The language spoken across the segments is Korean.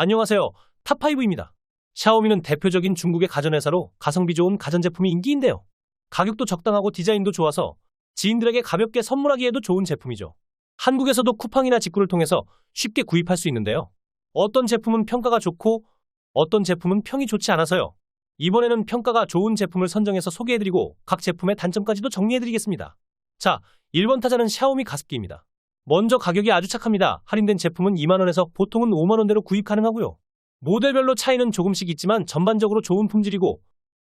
안녕하세요. 탑5입니다. 샤오미는 대표적인 중국의 가전회사로 가성비 좋은 가전제품이 인기인데요. 가격도 적당하고 디자인도 좋아서 지인들에게 가볍게 선물하기에도 좋은 제품이죠. 한국에서도 쿠팡이나 직구를 통해서 쉽게 구입할 수 있는데요. 어떤 제품은 평가가 좋고 어떤 제품은 평이 좋지 않아서요. 이번에는 평가가 좋은 제품을 선정해서 소개해드리고 각 제품의 단점까지도 정리해드리겠습니다. 자, 1번 타자는 샤오미 가습기입니다. 먼저 가격이 아주 착합니다. 할인된 제품은 2만원에서 보통은 5만원대로 구입 가능하고요. 모델별로 차이는 조금씩 있지만 전반적으로 좋은 품질이고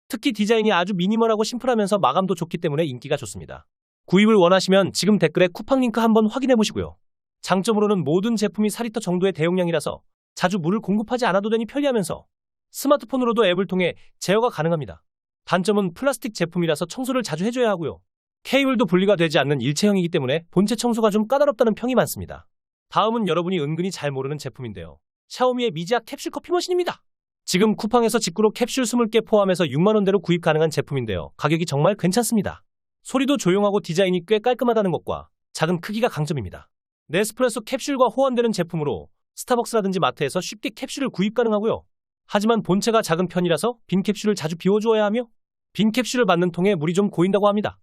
특히 디자인이 아주 미니멀하고 심플하면서 마감도 좋기 때문에 인기가 좋습니다. 구입을 원하시면 지금 댓글에 쿠팡 링크 한번 확인해 보시고요. 장점으로는 모든 제품이 4리터 정도의 대용량이라서 자주 물을 공급하지 않아도 되니 편리하면서 스마트폰으로도 앱을 통해 제어가 가능합니다. 단점은 플라스틱 제품이라서 청소를 자주 해줘야 하고요. 케이블도 분리가 되지 않는 일체형이기 때문에 본체 청소가 좀 까다롭다는 평이 많습니다. 다음은 여러분이 은근히 잘 모르는 제품인데요. 샤오미의 미지아 캡슐 커피 머신입니다. 지금 쿠팡에서 직구로 캡슐 20개 포함해서 6만원대로 구입 가능한 제품인데요. 가격이 정말 괜찮습니다. 소리도 조용하고 디자인이 꽤 깔끔하다는 것과 작은 크기가 강점입니다. 네스프레소 캡슐과 호환되는 제품으로 스타벅스라든지 마트에서 쉽게 캡슐을 구입 가능하고요. 하지만 본체가 작은 편이라서 빈 캡슐을 자주 비워주어야 하며 빈 캡슐을 받는 통에 물이 좀 고인다고 합니다.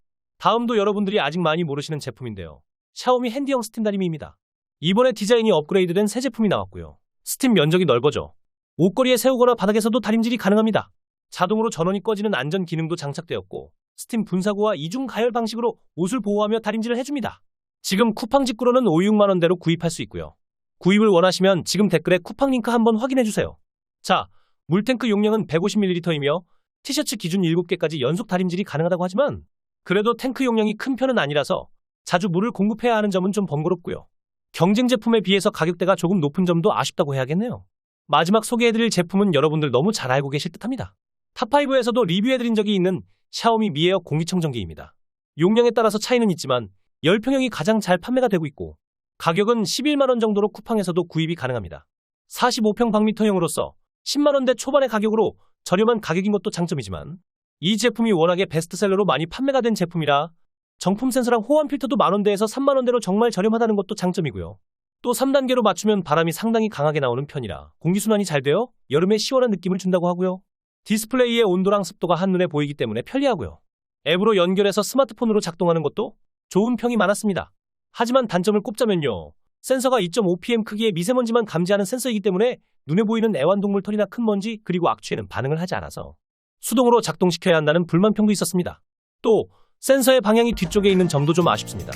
다음도 여러분들이 아직 많이 모르시는 제품인데요. 샤오미 핸디형 스팀 다리미입니다. 이번에 디자인이 업그레이드된 새 제품이 나왔고요. 스팀 면적이 넓어져 옷걸이에 세우거나 바닥에서도 다림질이 가능합니다. 자동으로 전원이 꺼지는 안전 기능도 장착되었고 스팀 분사구와 이중 가열 방식으로 옷을 보호하며 다림질을 해줍니다. 지금 쿠팡 직구로는 5, 6만 원대로 구입할 수 있고요. 구입을 원하시면 지금 댓글에 쿠팡 링크 한번 확인해 주세요. 자, 물탱크 용량은 150ml이며 티셔츠 기준 7개까지 연속 다림질이 가능하다고 하지만 그래도 탱크 용량이 큰 편은 아니라서 자주 물을 공급해야 하는 점은 좀 번거롭고요. 경쟁 제품에 비해서 가격대가 조금 높은 점도 아쉽다고 해야겠네요. 마지막 소개해드릴 제품은 여러분들 너무 잘 알고 계실 듯합니다. 탑5에서도 리뷰해드린 적이 있는 샤오미 미에어 공기청정기입니다. 용량에 따라서 차이는 있지만 10평형이 가장 잘 판매가 되고 있고 가격은 11만원 정도로 쿠팡에서도 구입이 가능합니다. 45평 방미터형으로서 10만원대 초반의 가격으로 저렴한 가격인 것도 장점이지만 이 제품이 워낙에 베스트셀러로 많이 판매가 된 제품이라 정품 센서랑 호환 필터도 만원대에서 3만원대로 정말 저렴하다는 것도 장점이고요. 또 3단계로 맞추면 바람이 상당히 강하게 나오는 편이라 공기순환이 잘 되어 여름에 시원한 느낌을 준다고 하고요. 디스플레이의 온도랑 습도가 한눈에 보이기 때문에 편리하고요. 앱으로 연결해서 스마트폰으로 작동하는 것도 좋은 평이 많았습니다. 하지만 단점을 꼽자면요. 센서가 2.5pm 크기의 미세먼지만 감지하는 센서이기 때문에 눈에 보이는 애완동물 털이나 큰 먼지 그리고 악취에는 반응을 하지 않아서 수동으로 작동시켜야 한다는 불만평도 있었습니다. 또 센서의 방향이 뒤쪽에 있는 점도 좀 아쉽습니다.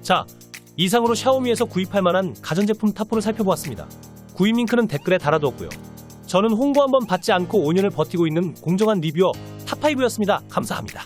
자, 이상으로 샤오미에서 구입할 만한 가전제품 탑4를 살펴보았습니다. 구입 링크는 댓글에 달아두었고요. 저는 홍보 한번 받지 않고 5년을 버티고 있는 공정한 리뷰어 탑5였습니다. 감사합니다.